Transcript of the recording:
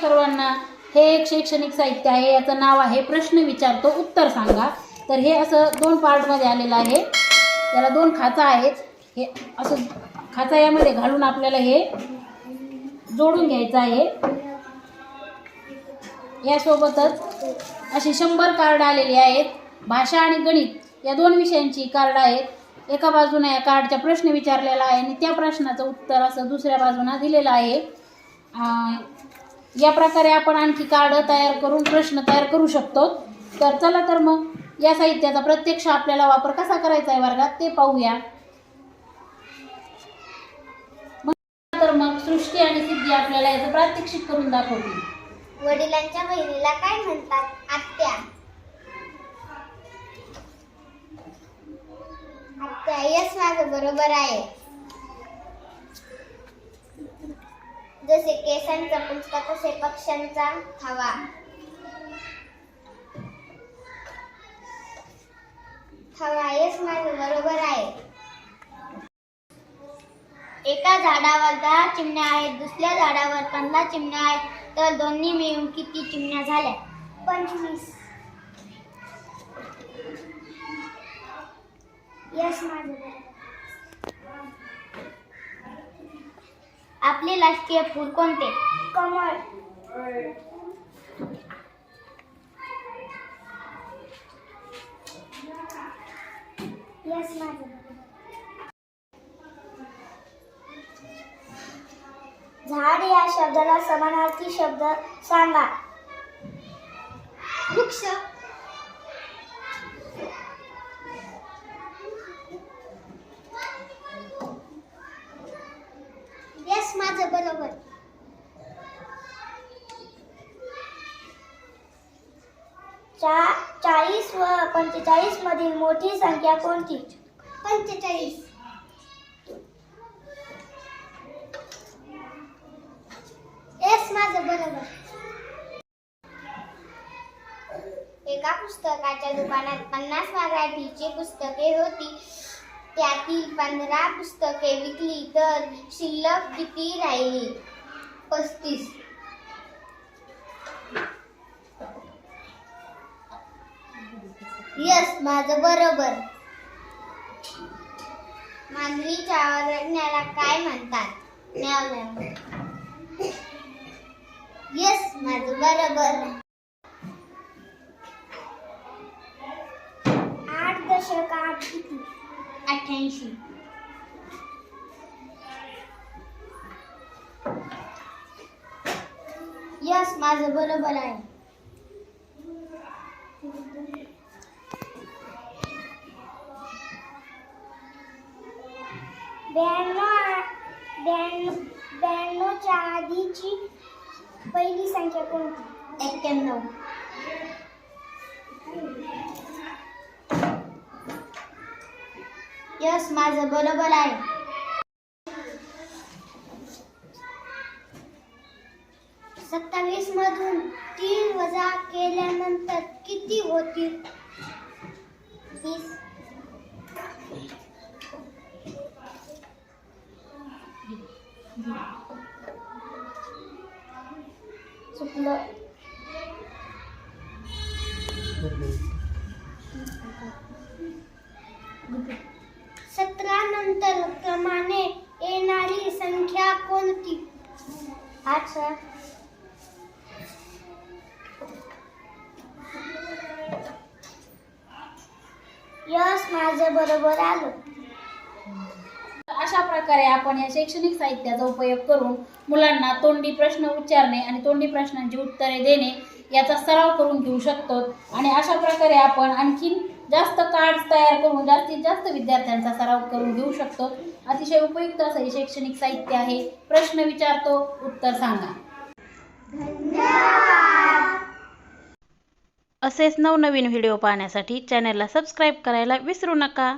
सर्वांना हे एक शैक्षणिक साहित्य आहे याचं नाव आहे प्रश्न विचारतो उत्तर सांगा. तर हे असं दोन पार्टमध्ये आलेलं आहे. याला दोन खाचा आहेत. हे असं खाचा यामध्ये घालून आपल्याला हे जोडून घ्यायचं आहे. यासोबतच अशी शंभर कार्ड आलेली आहेत. भाषा आणि गणित या दोन विषयांची कार्ड आहेत. एका बाजूने या कार्डचा प्रश्न विचारलेला आहे आणि त्या प्रश्नाचं उत्तर असं दुसऱ्या बाजूने दिलेलं आहे. या प्रकारे आपण आणखी कार्ड तयार करून प्रश्न तयार करू शकतो. तर चला तर मग या साहित्याचा प्रत्यक्ष आपल्याला वापर कसा करायचा आहे वर्गात ते पाहूया. मग तर मग सृष्टी आणि सिद्धी आपल्याला याचं प्रात्यक्षिक करून दाखवतील. वडिलांच्या बहिणीला काय म्हणतात? आत्या. आत्या यस माझं बरोबर आहे. जसे केसांचा पुंजका तसे पक्ष्यांचा हवा हवा यस माझं बरोबर आहे. एका झाडावर दहा चिमण्या आहेत दुसऱ्या झाडावर पंधरा चिमण्या आहेत तर दोन्ही मिळून किती चिमण्या झाल्या? पंचवीस. यस माझं आपले राष्ट्रीय फूल कोणते? कमळ. झाड या शब्दाला समानार्थी शब्द सांगा. वृक्ष यस माझं बरोबर. चा चाळीस व पंचेचाळीस मधील मोठी संख्या कोणती? पंचेचाळीस. येस माझं बरोबर. एका पुस्तकाच्या दुकानात पन्नास मराठीची पुस्तके होती. त्यातील पंधरा पुस्तके विकली तर शिल्लक किती राहिली? पस्तीस. यस माझं बरोबर. मांजरीच्या ओरडण्याला काय म्हणतात? म्याव येस माझं बरोबर. अठ्ठ्याऐंशी यस माझं बरोबर आहे. ब्याण्णव ब्याण्णव ब्याण्णवच्या आधीची पहिली संख्या कोणती? एक्क्याण्णव. यस माझं बरोबर आहे. सत्तावीस मधून तीन वजा केल्यानंतर किती होतील? चुकलं. सतरानंतर क्रमाने येणारी संख्या कोणती? आठ सर यस माझं बरोबर आलं. अशा प्रकारे आपण या शैक्षणिक साहित्याचा उपयोग करून मुलांना तोंडी प्रश्न उच्चारणे आणि तोंडी प्रश्नांची उत्तरे देणे याचा सराव करून घेऊ शकतो. आणि अशा प्रकारे आपण आणखीन जास्त कार्ड्स तयार करून जास्तीत जास्त विद्यार्थ्यांचा सराव करून घेऊ शकतो. अतिशय उपयुक्त असं हे शैक्षणिक साहित्य आहे. प्रश्न विचारतो उत्तर सांगा. असेच नवनवीन व्हिडिओ पाहण्यासाठी चॅनलला सबस्क्राईब करायला विसरू नका.